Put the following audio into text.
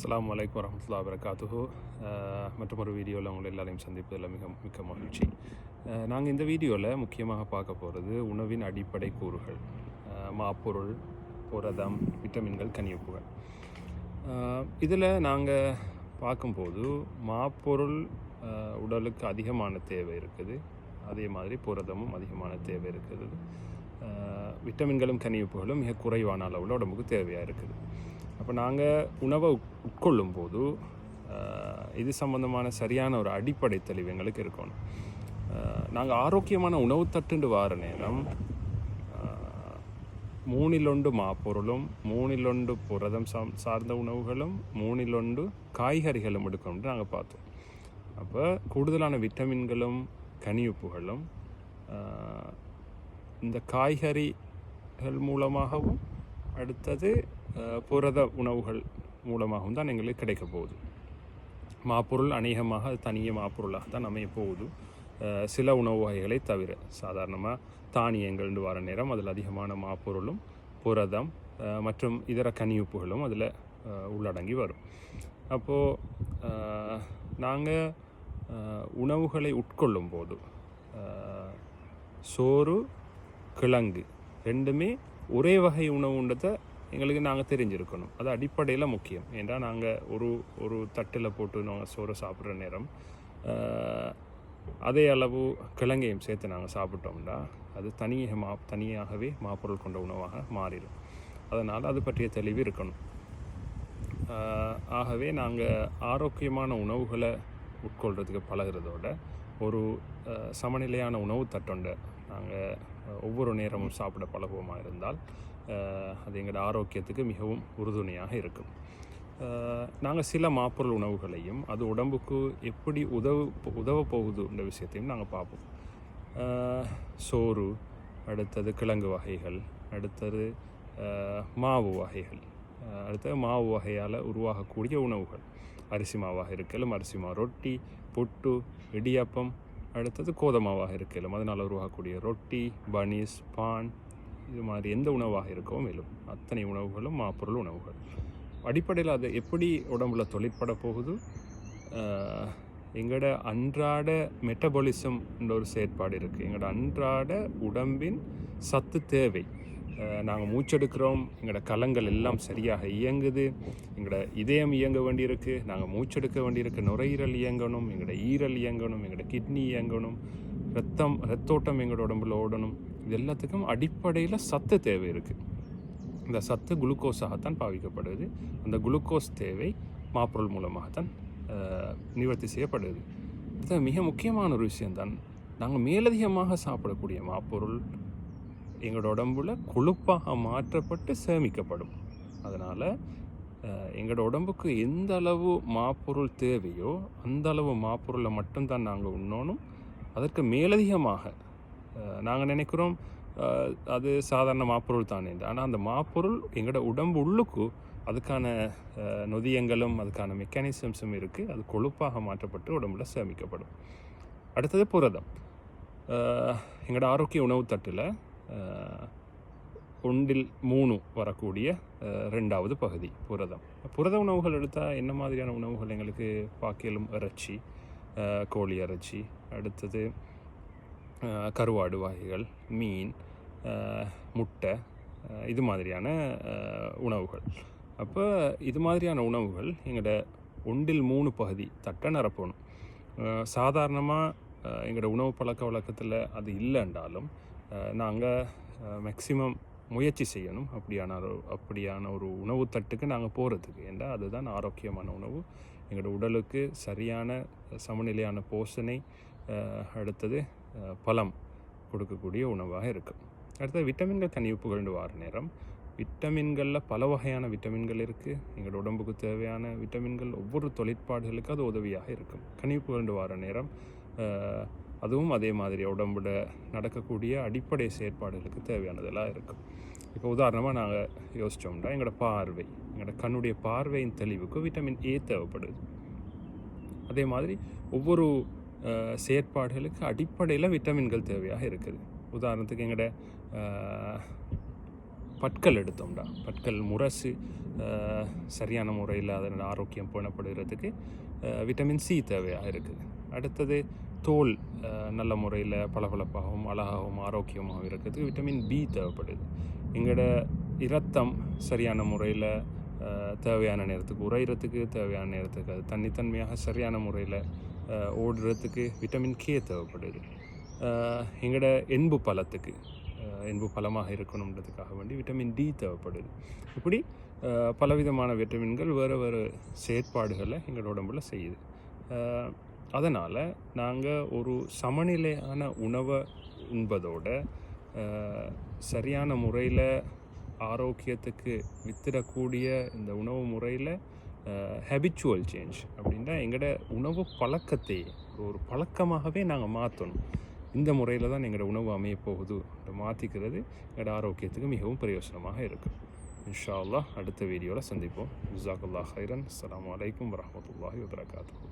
அஸ்லாம் வலைக்கம் வரமத்துல்லா வரகாத்துஹு மற்றும் ஒரு வீடியோவில் உங்களை எல்லாரையும் சந்திப்பதில் மிக மிக்க மகிழ்ச்சி. Uh, நாங்கள் இந்த வீடியோவில் முக்கியமாக பார்க்க போகிறது உணவின் அடிப்படை கூறுகள். Uh, மாப்பொருள் புரதம் விட்டமின்கள் கனிவுப்புகள் uh, இதில் நாங்கள் பார்க்கும்போது மாப்பொருள் உடலுக்கு அதிகமான தேவை இருக்குது. அதே மாதிரி புரதமும் அதிகமான தேவை இருக்குது. விட்டமின்களும் கனிவுப்புகளும் மிக குறைவான அளவில் உடம்புக்கு தேவையாக இருக்குது. அப்போ நாங்கள் உணவை உட்கொள்ளும் போது இது சம்பந்தமான சரியான ஒரு அடிப்படை தெளிவு எங்களுக்கு இருக்கணும் நாங்கள் ஆரோக்கியமான உணவு தட்டுண்டு வார நேரம் மூணிலொண்டு மாப்பொருளும் மூணிலொண்டு புரதம் சாம் சார்ந்த உணவுகளும் மூணிலொண்டு காய்கறிகளும் எடுக்கணும்னு நாங்கள் பார்த்தோம். அப்போ கூடுதலான விட்டமின்களும் கனியுப்புகளும் உப்புகளும் இந்த காய்கறிகள் மூலமாகவும் அடுத்தது புரத உணவுகள் மூலமாகவும் தான் எங்களுக்கு கிடைக்க போகுது. மாப்பொருள் அநேகமாக தனிய மாப்பொருளாக தான் அமைய போகுது. சில உணவு வகைகளை தவிர சாதாரணமாக தானியங்கள்னு வர நேரம் அதில் அதிகமான மாப்பொருளும் புரதம் மற்றும் இதர கனியுப்புகளும் அதில் உள்ளடங்கி வரும். அப்போது நாங்கள் உணவுகளை உட்கொள்ளும் போது சோறு கிழங்கு ரெண்டுமே ஒரே வகை உணவுன்றதை எங்களுக்கு நாங்கள் தெரிஞ்சிருக்கணும். அது அடிப்படையில் முக்கியம். ஏன்னா நாங்கள் ஒரு ஒரு தட்டில் போட்டு நாங்கள் சோறு சாப்பிட்ற நேரம் அதே அளவு கிழங்கையும் சேர்த்து நாங்கள் சாப்பிட்டோம்னா அது தனியாக மா தனியாகவே மாப்பொருள் கொண்ட உணவாக மாறிடும். அதனால் அது பற்றிய தெளிவு இருக்கணும். ஆகவே நாங்கள் ஆரோக்கியமான உணவுகளை உட்கொள்கிறதுக்கு பழகுறதோட ஒரு சமநிலையான உணவு தட்டொண்டை. நாங்கள் ஒவ்வொரு நேரமும் சாப்பிட பழகுவமாக இருந்தால் அது எங்களோட ஆரோக்கியத்துக்கு மிகவும் உறுதுணையாக இருக்கும். நாங்கள் சில மாப்பொருள் உணவுகளையும் அது உடம்புக்கு எப்படி உதவு உதவ போகுதுன்ற விஷயத்தையும் நாங்கள் பார்ப்போம். சோறு அடுத்தது கிழங்கு வகைகள் அடுத்தது மாவு வகைகள். அடுத்தது மாவு வகையால் உருவாகக்கூடிய உணவுகள். அரிசி மாவாக இருக்கலும் அரிசி மாவு ரொட்டி புட்டு இடியாப்பம் அடுத்தது கோதமாவாக இருக்கலும் அதனால் உருவாகக்கூடிய ரொட்டி பனீஸ் பான் இது மாதிரி எந்த உணவாக இருக்கவும் மேலும் அத்தனை உணவுகளும் மாப்பொருள் உணவுகள். அடிப்படையில் அது எப்படி உடம்புல தொழிற்பட போகுது? எங்களோட அன்றாட மெட்டபாலிசம்ன்ற ஒரு செயற்பாடு இருக்குது எங்களோட அன்றாட உடம்பின் சத்து தேவை. நாங்கள் மூச்செடுக்கிறோம். எங்களோட கலங்கள் எல்லாம் சரியாக இயங்குது. எங்களோட இதயம் இயங்க வேண்டியிருக்கு. நாங்கள் மூச்செடுக்க வேண்டியிருக்கு. நுரையீரல் இயங்கணும் எங்களோட ஈரல் இயங்கணும் எங்களோட கிட்னி இயங்கணும். ரத்தம் ரத்தோட்டம் எங்களோட உடம்புல ஓடணும். இது எல்லாத்துக்கும் அடிப்படையில் சத்து தேவை இருக்குது இந்த சத்து குளுக்கோஸாகத்தான் பாவிக்கப்படுது. அந்த குளுக்கோஸ் தேவை மாப்பொருள் மூலமாகத்தான் நிவர்த்தி செய்யப்படுது. இது மிக முக்கியமான ஒரு விஷயம்தான். நாங்கள் மேலதிகமாக சாப்பிடக்கூடிய மாப்பொருள் எங்களோட உடம்புல கொழுப்பாக மாற்றப்பட்டு சேமிக்கப்படும். அதனால் எங்களோட உடம்புக்கு எந்த அளவு மாப்பொருள் தேவையோ அந்த அளவு மாப்பொருளை மட்டும்தான் நாங்கள் உண்ணணும். அதற்கு மேலதிகமாக நாங்கள் நினைக்கிறோம் அது சாதாரண மாப்பொருள் தானே. ஆனால் அந்த மாப்பொருள் எங்களோட உடம்பு உள்ளுக்கு அதுக்கான நொதியங்களும் அதுக்கான மெக்கானிசம்ஸும் இருக்குது அது கொழுப்பாக மாற்றப்பட்டு உடம்புல சேமிக்கப்படும். அடுத்தது புரதம். எங்களோட ஆரோக்கிய உணவு தட்டில் ஒன்றில் மூணு வரக்கூடிய ரெண்டாவது பகுதி புரதம். புரத உணவுகள் எடுத்தால் என்ன மாதிரியான உணவுகள்? எங்களுக்கு பாக்கியலும் இறைச்சி கோழி இறைச்சி அடுத்தது கருவாடு வகைகள் மீன் முட்டை இது மாதிரியான உணவுகள். அப்போ இது மாதிரியான உணவுகள் எங்களோட ஒன்றில் மூணு பகுதி தட்டை நிரப்பணும். சாதாரணமாக எங்களோட உணவு பழக்க வழக்கத்தில் அது இல்லைன்றாலும் நாங்கள் மேக்சிமம் முயற்சி செய்யணும். அப்படியான ஒரு அப்படியான ஒரு உணவு தட்டுக்கு நாங்கள் போகிறதுக்கு ஏன்னா அதுதான் ஆரோக்கியமான உணவு. எங்களோட உடலுக்கு சரியான சமநிலையான போஷணை அடுத்தது பலம் கொடுக்கக்கூடிய உணவாக இருக்கும் அடுத்தது விட்டமின்கள் கனிவுப்புகள்னு வார நேரம். விட்டமின்களில் பல வகையான விட்டமின்கள் இருக்குது எங்களோட உடம்புக்கு தேவையான விட்டமின்கள் ஒவ்வொரு தொழிற்பாடுகளுக்கு அது உதவியாக இருக்கும். கனிவுப்புகள்னு வார நேரம் அதுவும் அதே மாதிரி உடம்புல நடக்கக்கூடிய அடிப்படை செயற்பாடுகளுக்கு தேவையானதெல்லாம் இருக்கும் இப்போ உதாரணமாக நாங்கள் யோசித்தோம்னா எங்களோட பார்வை எங்களோட கண்ணுடைய பார்வையின் தெளிவுக்கு விட்டமின் ஏ தேவைப்படுது. அதே மாதிரி ஒவ்வொரு செயற்பாடுகளுக்கு அடிப்படையில் விட்டமின்கள் தேவையாக இருக்குது. உதாரணத்துக்கு எங்களோட பற்கள் எடுத்தோம்டா. பற்கள் முரசு சரியான முறையில் அதனோட ஆரோக்கியம் பேணப்படுகிறதுக்கு விட்டமின் சி தேவையாக இருக்குது. அடுத்தது தோல் நல்ல முறையில் பளபளப்பாகவும் அழகாகவும் ஆரோக்கியமாகவும் இருக்கிறதுக்கு விட்டமின் பி தேவைப்படுது. எங்களோட இரத்தம் சரியான முறையில் தேவையான நேரத்துக்கு உரையிறதுக்கு தேவையான நேரத்துக்கு அது தனித்தன்மையாக சரியான முறையில் ஓடுறதுக்கு விட்டமின் கே தேவைப்படுது. எங்களோட எண்பு பலத்துக்கு எண்பு பலமாக இருக்கணுன்றதுக்காக வேண்டி விட்டமின் டி தேவைப்படுது. இப்படி பலவிதமான விட்டமின்கள் வேறு வேறு செயற்பாடுகளை எங்களோட உடம்புல செய்யுது. அதனால் நாங்கள் ஒரு சமநிலையான உணவை உண்பதோட சரியான முறையில் ஆரோக்கியத்துக்கு வித்திடக்கூடிய இந்த உணவு முறையில் ஹேபிச்சுவல் சேஞ்ச் அப்படின்னா எங்களோட உணவு பழக்கத்தை ஒரு பழக்கமாகவே நாங்கள் மாற்றணும் இந்த முறையில் தான் எங்களோட உணவு அமைய போகுது மாற்றிக்கிறது எங்களோட ஆரோக்கியத்துக்கு மிகவும் பிரயோசனமாக இருக்கும் இன்ஷா அல்லாஹ் அடுத்த வீடியோவில் சந்திப்போம். ஜிசாக்குல்லா ஹைரன். அஸ்ஸலாமு வலைக்கம் வரமத்துல்லாஹி வபரகாத்துஹு.